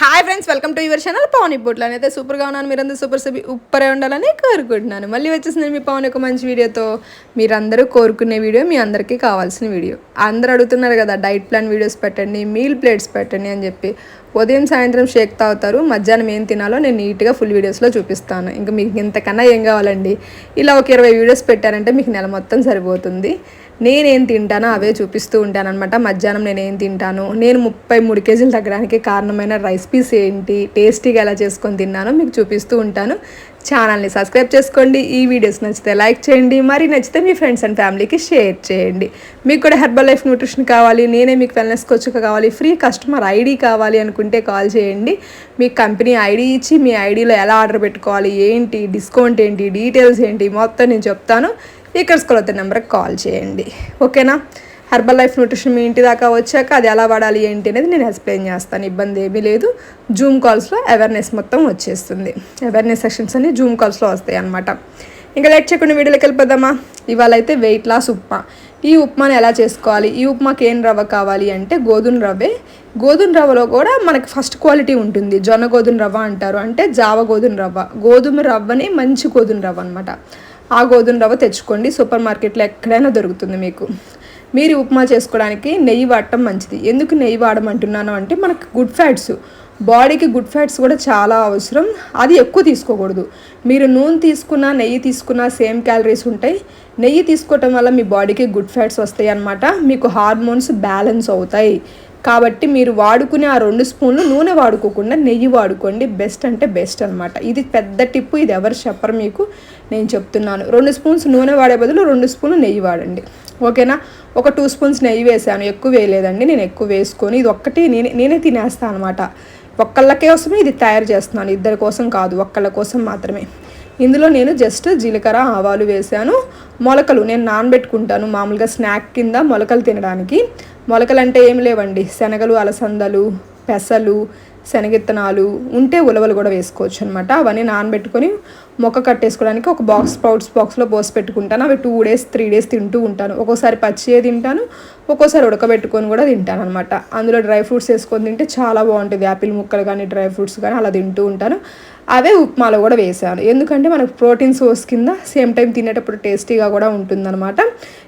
Hi friends welcome to your channel Pavan ఇప్పుడు అయితే సూపర్గా ఉన్నాను మీరందరూ సూపర్ సూపర్ ఉప్పరే ఉండాలని కోరుకుంటున్నాను. మళ్ళీ వచ్చేసి మీ పవన్ ఒక మంచి వీడియోతో. మీరందరూ కోరుకునే వీడియో మీ అందరికీ కావాల్సిన వీడియో. అందరూ అడుగుతున్నారు కదా డైట్ ప్లాన్ వీడియోస్ పెట్టండి మీల్ ప్లేట్స్ పెట్టండి అని చెప్పి. ఉదయం సాయంత్రం షేక్ తాగుతారు. మధ్యాహ్నం ఏం తినాలో నేను నీట్గా ఫుల్ వీడియోస్లో చూపిస్తాను. ఇంకా మీకు ఇంతకన్నా ఏం కావాలండి? ఇలా ఒక ఇరవై వీడియోస్ పెట్టారంటే మీకు నెల మొత్తం సరిపోతుంది. నేనేం తింటానో అవే చూపిస్తూ ఉంటాను మధ్యాహ్నం నేను ఏం తింటాను? నేను ముప్పై మూడు కేజీలు తగ్గడానికి కారణమైన రైస్ పీస్ ఏంటి? టేస్టీగా ఎలా చేసుకొని తిన్నానో మీకు చూపిస్తూ ఉంటాను. ఛానల్ని సబ్స్క్రైబ్ చేసుకోండి. ఈ వీడియోస్ నచ్చితే లైక్ చేయండి. మరి నచ్చితే మీ ఫ్రెండ్స్ అండ్ ఫ్యామిలీకి షేర్ చేయండి. మీకు కూడా హెర్బల్ లైఫ్ న్యూట్రిషన్ కావాలి. నేనే మీకు వెల్నెస్ కోచ్ కావాలి. ఫ్రీ కస్టమర్ ఐడి కావాలి అనుకుంటే కాల్ చేయండి. మీ కంపెనీ ఐడి ఇచ్చి మీ ఐడిలో ఎలా ఆర్డర్ పెట్టుకోవాలి ఏంటి డిస్కౌంట్ ఏంటి డీటెయిల్స్ ఏంటి మొత్తం నేను చెప్తాను. ఇక్కడ స్కూల్ నెంబర్కి కాల్ చేయండి. ఓకేనా? హెర్బల్ లైఫ్ న్యూట్రిషన్ మీ ఇంటి దాకా వచ్చాక అది ఎలా వాడాలి ఏంటి అనేది నేను ఎక్స్ప్లెయిన్ చేస్తాను. ఇబ్బంది ఏమీ లేదు. జూమ్ కాల్స్లో అవేర్నెస్ మొత్తం వచ్చేస్తుంది. అవేర్నెస్ సెషన్స్ అన్ని జూమ్ కాల్స్లో వస్తాయి అనమాట ఇంకా లైట్ చేయకుండా వీడియోలోకి వెళ్ళిపోదామా? ఇవాళ అయితే వెయిట్ లాస్ ఉప్మా. ఈ ఉప్మాని ఎలా చేసుకోవాలి? ఈ ఉప్మాకి ఏం రవ్వ కావాలి అంటే గోధుమ రవ్వే. గోధుమ రవ్వలో కూడా మనకి ఫస్ట్ క్వాలిటీ ఉంటుంది. జొన్న గోధుమ రవ్వ అంటారు. అంటే జావ గోధుమ రవ్వ. గోధుమ రవ్వని మంచి గోధుమ రవ్వ అనమాట ఆ గోధుమ రవ్వ తెచ్చుకోండి. సూపర్ మార్కెట్లో ఎక్కడైనా దొరుకుతుంది మీకు. మీరు ఉప్మా చేసుకోవడానికి నెయ్యి వాడటం మంచిది. ఎందుకు నెయ్యి వాడమంటున్నాను అంటే మనకు గుడ్ ఫ్యాట్స్. బాడీకి గుడ్ ఫ్యాట్స్ కూడా చాలా అవసరం. అది ఎక్కువ తీసుకోకూడదు. మీరు నూనె తీసుకున్నా నెయ్యి తీసుకున్నా సేమ్ క్యాలరీస్ ఉంటాయి. నెయ్యి తీసుకోవటం వల్ల మీ బాడీకి గుడ్ ఫ్యాట్స్ వస్తాయి అన్నమాట. మీకు హార్మోన్స్ బ్యాలెన్స్ అవుతాయి. కాబట్టి మీరు వాడుకునే ఆ రెండు స్పూన్లు నూనె వాడుకోకుండా నెయ్యి వాడుకోండి. బెస్ట్ అంటే బెస్ట్ అనమాట ఇది పెద్ద టిప్పు. ఇది ఎవరు చెప్పరు మీకు. నేను చెప్తున్నాను. రెండు స్పూన్స్ నూనె వాడే బదులు రెండు స్పూన్లు నెయ్యి వాడండి. ఓకేనా? ఒక టూ స్పూన్స్ నెయ్యి వేసాను ఎక్కువ వేయలేదండి. నేను ఎక్కువ వేసుకొని ఇది ఒక్కటి నేనే నేనే తినేస్తాను అనమాట ఒక్కళ్ళకే కోసమే ఇది తయారు చేస్తున్నాను. ఇద్దరి కోసం కాదు ఒక్కళ్ళ కోసం మాత్రమే. ఇందులో నేను జస్ట్ జీలకర్ర ఆవాలు వేసాను మొలకలు నేను నానబెట్టుకుంటాను. మామూలుగా స్నాక్ కింద మొలకలు తినడానికి. మొలకలు అంటే ఏం లేవండి. శనగలు అలసందలు పెసలు శనగిత్తనాలు ఉంటే ఉలవలు కూడా వేసుకోవచ్చు అనమాట అవన్నీ నానబెట్టుకొని మొక్క కట్టేసుకోవడానికి ఒక బాక్స్ స్ప్రౌట్స్ బాక్స్లో పోసి పెట్టుకుంటాను. అవి టూ డేస్ త్రీ డేస్ తింటూ ఉంటాను. ఒక్కోసారి పచ్చియే తింటాను ఒక్కోసారి ఉడకబెట్టుకొని కూడా తింటాను అనమాట అందులో డ్రై ఫ్రూట్స్ వేసుకొని తింటే చాలా బాగుంటుంది. యాపిల్ ముక్కలు కానీ డ్రై ఫ్రూట్స్ కానీ అలా తింటూ ఉంటాను. అవే ఉప్మాలో కూడా వేసాను. ఎందుకంటే మనకు ప్రోటీన్ సోర్స్ కింద సేమ్ టైం తినేటప్పుడు టేస్టీగా కూడా ఉంటుందన్నమాట.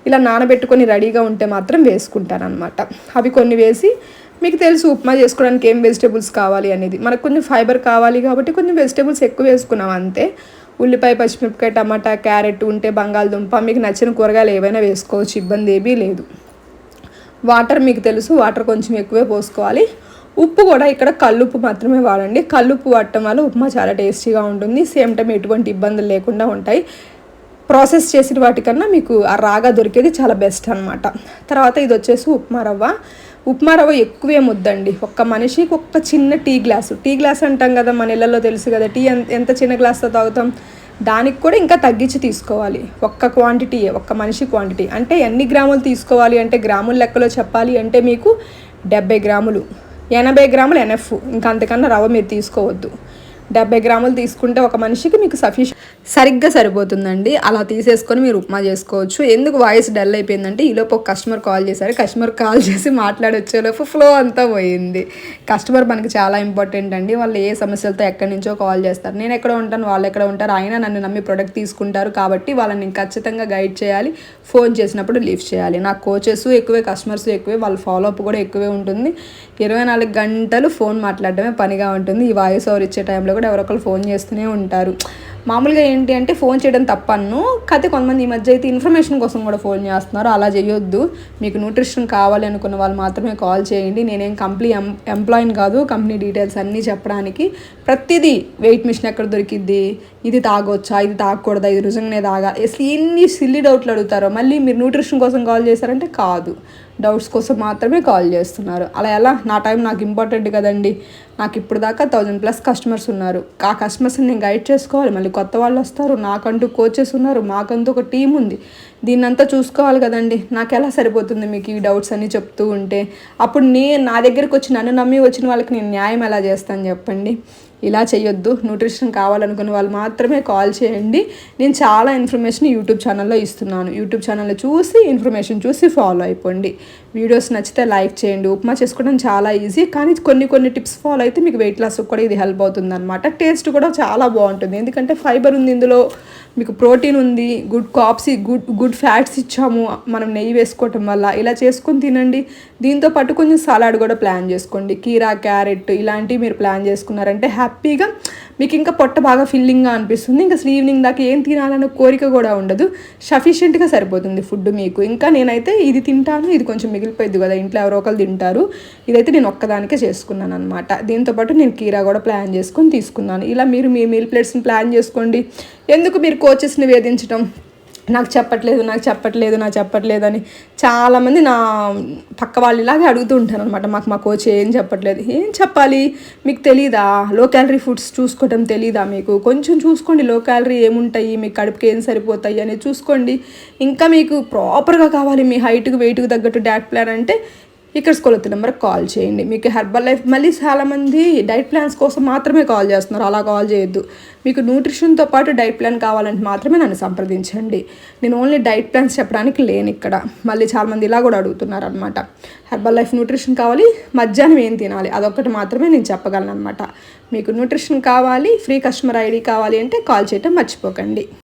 ఇలా నానబెట్టుకొని రెడీగా ఉంటే మాత్రం వేసుకుంటాను అనమాట అవి కొన్ని వేసి మీకు తెలుసు ఉప్మా చేసుకోవడానికి ఏం వెజిటేబుల్స్ కావాలి అనేది. మనకు కొంచెం ఫైబర్ కావాలి కాబట్టి కొంచెం వెజిటేబుల్స్ ఎక్కువ వేసుకున్నాం అంతే. ఉల్లిపాయ పచ్చిమిరపకాయ టమాటా క్యారెట్ ఉంటే బంగాళదుంప మీకు నచ్చిన కూరగాయలు ఏవైనా వేసుకోవచ్చు ఇబ్బంది ఏమీ లేదు. వాటర్ మీకు తెలుసు వాటర్ కొంచెం ఎక్కువే పోసుకోవాలి. ఉప్పు కూడా ఇక్కడ కల్లుప్పు మాత్రమే వాడండి. కల్లుప్పు వాడటం వల్ల ఉప్మా చాలా టేస్టీగా ఉంటుంది. సేమ్ టైం ఎటువంటి ఇబ్బందులు లేకుండా ఉంటాయి. ప్రాసెస్ చేసిన వాటికన్నా మీకు ఆ రాగా దొరికేది చాలా బెస్ట్ అనమాట తర్వాత ఇది వచ్చేసి ఉప్మా రవ్వ. ఉప్మా రవ్వ ఎక్కువే వద్దండి ఒక్క మనిషికి ఒక్క చిన్న టీ గ్లాసు. టీ గ్లాస్ అంటాం కదా మన ఇళ్ళల్లో తెలుసు కదా టీ ఎంత చిన్న గ్లాస్తో తాగుతాం? దానికి కూడా ఇంకా తగ్గించి తీసుకోవాలి. ఒక్క క్వాంటిటీ ఒక్క మనిషి క్వాంటిటీ. అంటే ఎన్ని గ్రాములు తీసుకోవాలి అంటే గ్రాముల లెక్కలో చెప్పాలి అంటే మీకు డెబ్బై గ్రాములు ఎనభై గ్రాములు ఎనఫ్ ఇంకా అంతకన్నా రవ్వ మీరు తీసుకోవద్దు. డెబ్బై గ్రాములు తీసుకుంటే ఒక మనిషికి మీకు సఫిషియెంట్ సరిగ్గా సరిపోతుందండి. అలా తీసేసుకొని మీరు ఉప్మా చేసుకోవచ్చు. ఎందుకు వాయిస్ డల్ అయిపోయిందంటే ఈలోపు ఒక కస్టమర్ కాల్ చేశారు. కస్టమర్ కాల్ చేసి మాట్లాడొచ్చేలోపు ఫ్లో అంతా పోయింది. కస్టమర్ మనకి చాలా ఇంపార్టెంట్ అండి. వాళ్ళు ఏ సమస్యలతో ఎక్కడి నుంచో కాల్ చేస్తారు. నేను ఎక్కడ ఉంటాను వాళ్ళు ఎక్కడ ఉంటారు. అయినా నన్ను నమ్మి ప్రొడక్ట్ తీసుకుంటారు కాబట్టి వాళ్ళని ఖచ్చితంగా గైడ్ చేయాలి. ఫోన్ చేసినప్పుడు లీవ్ చేయాలి. నా కోచెస్ ఎక్కువే కస్టమర్స్ ఎక్కువే వాళ్ళ ఫాలోఅప్ కూడా ఎక్కువే ఉంటుంది. ఇరవై నాలుగు గంటలు ఫోన్ మాట్లాడడమే పనిగా ఉంటుంది. ఈ వాయిస్ ఓవర్ ఇచ్చే టైంలో కూడా ఎవరొకరు ఫోన్ చేస్తూనే ఉంటారు. మామూలుగా ఏంటి అంటే ఫోన్ చేయడం తప్పను కాకపోతే కొంతమంది ఈ మధ్య అయితే ఇన్ఫర్మేషన్ కోసం కూడా ఫోన్ చేస్తున్నారు. అలా చేయొద్దు. మీకు న్యూట్రిషన్ కావాలి అనుకున్న వాళ్ళు మాత్రమే కాల్ చేయండి. నేనేం కంప్లీ ఎం ఎంప్లాయిని కాదు కంపెనీ డీటెయిల్స్ అన్నీ చెప్పడానికి ప్రతిదీ వెయిట్ మిషన్ ఎక్కడ దొరికిద్ది? ఇది తాగొచ్చా? ఇది తాగకూడదా? ఇది రుజంగానే తాగా ఎన్ని సిల్లీ డౌట్లు అడుగుతారో. మళ్ళీ మీరు న్యూట్రిషన్ కోసం కాల్ చేశారంటే కాదు. డౌట్స్ కోసం మాత్రమే కాల్ చేస్తున్నారు. అలా ఎలా? నా టైం నాకు ఇంపార్టెంట్ కదండి. నాకు ఇప్పుడు దాకా థౌజండ్ ప్లస్ కస్టమర్స్ ఉన్నారు. ఆ కస్టమర్స్ని నేను గైడ్ చేసుకోవాలి. మళ్ళీ కొత్త వాళ్ళు వస్తారు. నాకంటూ కోచెస్ ఉన్నారు. మాకంటూ ఒక టీం ఉంది. దీన్నంతా చూసుకోవాలి కదండి. నాకు ఎలా సరిపోతుంది మీకు ఈ డౌట్స్ అన్నీ చెప్తూ ఉంటే? అప్పుడు నేను నా దగ్గరికి వచ్చి నన్ను నమ్మి వచ్చిన వాళ్ళకి నేను న్యాయం ఎలా చేస్తాను చెప్పండి? ఇలా చేయొద్దు న్యూట్రిషన్ కావాలనుకున్న వాళ్ళు మాత్రమే కాల్ చేయండి. నేను చాలా ఇన్ఫర్మేషన్ యూట్యూబ్ ఛానల్లో ఇస్తున్నాను. యూట్యూబ్ ఛానల్లో చూసి ఇన్ఫర్మేషన్ చూసి ఫాలో అయిపోండి. వీడియోస్ నచ్చితే లైక్ చేయండి. ఉప్మా చేసుకోవడం చాలా ఈజీ కానీ కొన్ని కొన్ని టిప్స్ ఫాలో అయితే అయితే మీకు వెయిట్ లాస్ కూడా ఇది హెల్ప్ అవుతుంది అనమాట టేస్ట్ కూడా చాలా బాగుంటుంది. ఎందుకంటే ఫైబర్ ఉంది ఇందులో మీకు ప్రోటీన్ ఉంది good carbs good good fats ఇచ్చాము మనం నెయ్యి వేసుకోవటం వల్ల. ఇలా చేసుకొని తినండి. దీంతో పాటు కొంచెం సలాడ్ కూడా ప్లాన్ చేసుకోండి. కీరా క్యారెట్ ఇలాంటివి మీరు ప్లాన్ చేసుకున్నారంటే హ్యాపీగా మీకు ఇంకా పొట్ట బాగా ఫిల్లింగ్గా అనిపిస్తుంది. ఇంకా అసలు ఈవినింగ్ దాకా ఏం తినాలన్న కోరిక కూడా ఉండదు. సఫిషియెంట్గా సరిపోతుంది ఫుడ్ మీకు. ఇంకా నేనైతే ఇది తింటాను. ఇది కొంచెం మిగిలిపోయింది కదా ఇంట్లో ఎవరో ఒకరు తింటారు. ఇదైతే నేను ఒక్కదానికే చేసుకున్నాను అనమాట దీంతోపాటు నేను కీరా కూడా ప్లాన్ చేసుకొని తీసుకున్నాను. ఇలా మీరు మీ మీల్ ప్లేట్స్ని ప్లాన్ చేసుకోండి. ఎందుకు మీరు కోచెస్ని వేధించడం నాకు చెప్పట్లేదు నాకు చెప్పట్లేదు నాకు చెప్పట్లేదు అని చాలామంది నా పక్క వాళ్ళు ఇలాగే అడుగుతూ ఉంటారు అనమాట మాకు మా కోచ్ ఏం చెప్పట్లేదు. ఏం చెప్పాలి? మీకు తెలీదా? లో క్యాలరీ ఫుడ్స్ చూసుకోవటం తెలీదా మీకు? కొంచెం చూసుకోండి లో క్యాలరీ ఏముంటాయి? మీ కడుపుకి ఏం సరిపోతాయి అనేది చూసుకోండి. ఇంకా మీకు ప్రాపర్గా కావాలి మీ హైట్కి వెయిట్కి తగ్గట్టు డాట్ ప్లాన్ అంటే ఇక్కడ స్కూల్ నెంబర్కి కాల్ చేయండి. మీకు హెర్బల్ లైఫ్ మళ్ళీ చాలామంది డైట్ ప్లాన్స్ కోసం మాత్రమే కాల్ చేస్తున్నారు. అలా కాల్ చేయొద్దు. మీకు న్యూట్రిషన్తో పాటు డైట్ ప్లాన్ కావాలంటే మాత్రమే నన్ను సంప్రదించండి. నేను ఓన్లీ డైట్ ప్లాన్స్ చెప్పడానికి లేను ఇక్కడ. మళ్ళీ చాలామంది ఇలా కూడా అడుగుతున్నారు అనమాట హెర్బల్ లైఫ్ న్యూట్రిషన్ కావాలి మధ్యాహ్నం ఏం తినాలి? అదొక్కటి మాత్రమే నేను చెప్పగలను అనమాట మీకు న్యూట్రిషన్ కావాలి ఫ్రీ కస్టమర్ ఐడి కావాలి అంటే కాల్ చేయటం మర్చిపోకండి.